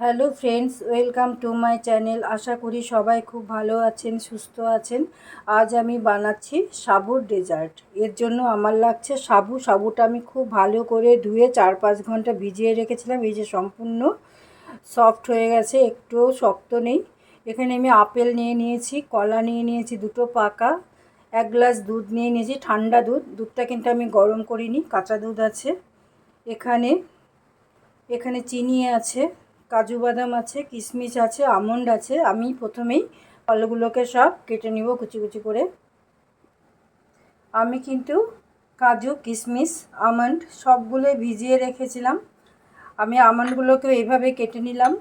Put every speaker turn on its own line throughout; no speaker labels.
Hello friends, welcome to my channel. আশা করি সবাই খুব ভালো আছেন, সুস্থ আছেন। আজ আমি বানাচ্ছি সাবুর ডেজার্ট। এর জন্য আমার লাগছে সাবু। সাবুটা আমি খুব ভালো করে ধুয়ে চার পাঁচ ঘণ্টা ভিজিয়ে রেখেছিলাম। এই যে সম্পূর্ণ সফট হয়ে গেছে, একটুও শক্ত নেই। এখানে আমি আপেল নিয়ে নিয়েছি, কলা নিয়ে নিয়েছি, দুটো পাকা, এক গ্লাস দুধ নিয়ে নিয়েছি, ঠান্ডা দুধ। দুধটা কিন্তু আমি গরম করিনি, কাঁচা দুধ আছে। এখানে এখানে চিনি আছে। কাজু বাদাম আছে কিশমিশ আছে, আমন্ড আছে। আমি প্রথমেই ফলগুলোকে সব কেটে নিব কুচি কুচি করে। আমি কিন্তু কাজু কিশমিশ আমন্ড সবগুলো ভিজিয়ে রেখেছিলাম। আমি আমন্ডগুলোকে এইভাবে কেটে নিলাম।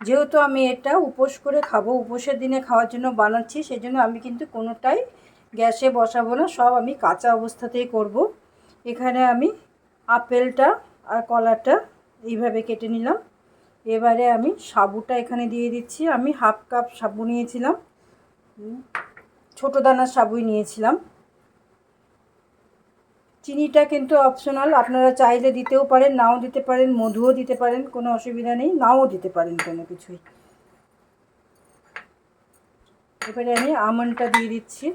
যেহেতু আমি এটা উপোস করে খাব, উপোসের দিনে খাওয়ার জন্য বানাচ্ছি সেই জন্য আমি কিন্তু কোনোটাই গ্যাসে বসাবো না, সব আমি কাঁচা অবস্থাতেই করব। এখানে আমি আপেলটা আর কলাটা এইভাবে কেটে নিলাম। এবারে আমি সাবুটা এখানে দিয়ে দিচ্ছি। আমি হাফ কাপ সাবু নিয়েছিলাম। ছোটো দানার সাবুই নিয়েছিলাম। চিনিটা কিন্তু অপশনাল আপনারা চাইলে দিতেও পারেন, নাও দিতে পারেন, মধুও দিতে পারেন, কোনো অসুবিধা নেই, নাও দিতে পারেন কোনো কিছুই। এবারে আমি আমনটা দিয়ে দিচ্ছি।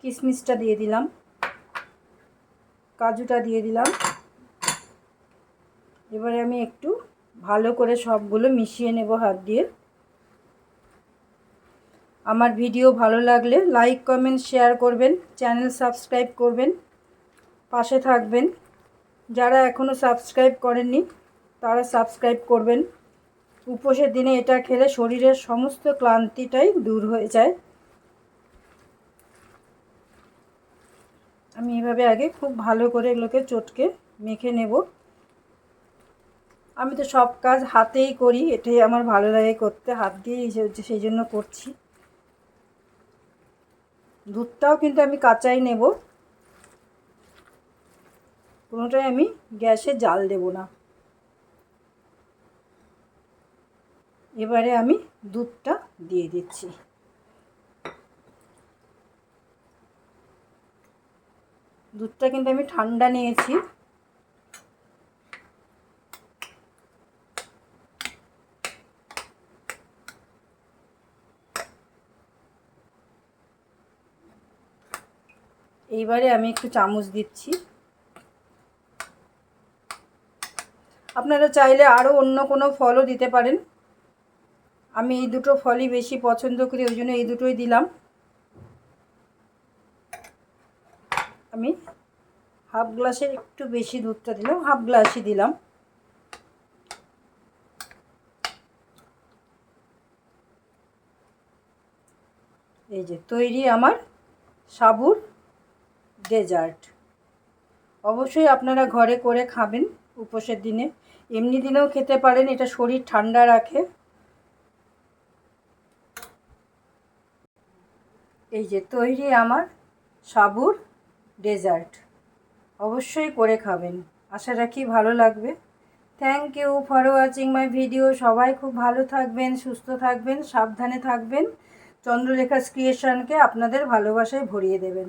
কিশমিশটা দিয়ে দিলাম। কাজুটা দিয়ে দিলাম। এবারে আমি একটু ভালো করে সবগুলো মিশিয়ে নেব হাত দিয়ে। আমার ভিডিও ভালো লাগলে লাইক, কমেন্ট, শেয়ার করবেন, চ্যানেল সাবস্ক্রাইব করবেন, পাশে থাকবেন। যারা এখনও সাবস্ক্রাইব করেননি, তারা সাবস্ক্রাইব করবেন। উপোসের দিনে এটা খেলে শরীরের সমস্ত ক্লান্তিটাই দূর হয়ে যায়। আমি এভাবে আগে খুব ভালো করে এগুলোকে চটকে মেখে নেব। আমি তো সব কাজ হাতেই করি, এটাই আমার ভালো লাগে করতে, হাত দিয়েই সেই জন্য করছি। দুধটাও কিন্তু আমি কাঁচাই নেব। কোনোটাই আমি গ্যাসে জাল দেব না। এবারে আমি দুধটা দিয়ে দিচ্ছি। দুধটা কিন্তু আমি ঠান্ডা নিয়েছি। এইবারে আমি একটু চামচ দিচ্ছি। আপনারা চাইলে আরও অন্য কোনো ফলও দিতে পারেন। আমি এই দুটো ফলই বেশি পছন্দ করি, ওই জন্য এই দুটোই দিলাম। আমি হাফ গ্লাসের একটু বেশি দুধটা দিলাম, হাফ গ্লাসই দিলাম। এই যে তৈরি আমার সাবুর ডেজার্ট। অবশ্যই আপনারা ঘরে করে খাবেন উপোসের দিনে। এমনি দিনেও খেতে পারেন, এটা শরীর ঠান্ডা রাখে। এই যে তৈরি আমার সাবুর ডেজার্ট। অবশ্যই করে খাবেন, আশা রাখি ভালো লাগবে। Thank you for watching my video সবাই খুব ভালো থাকবেন, সুস্থ থাকবেন, সাবধানে থাকবেন। চন্দ্রলেখা ক্রিয়েশনকে আপনাদের ভালোবাসায় ভরিয়ে দেবেন।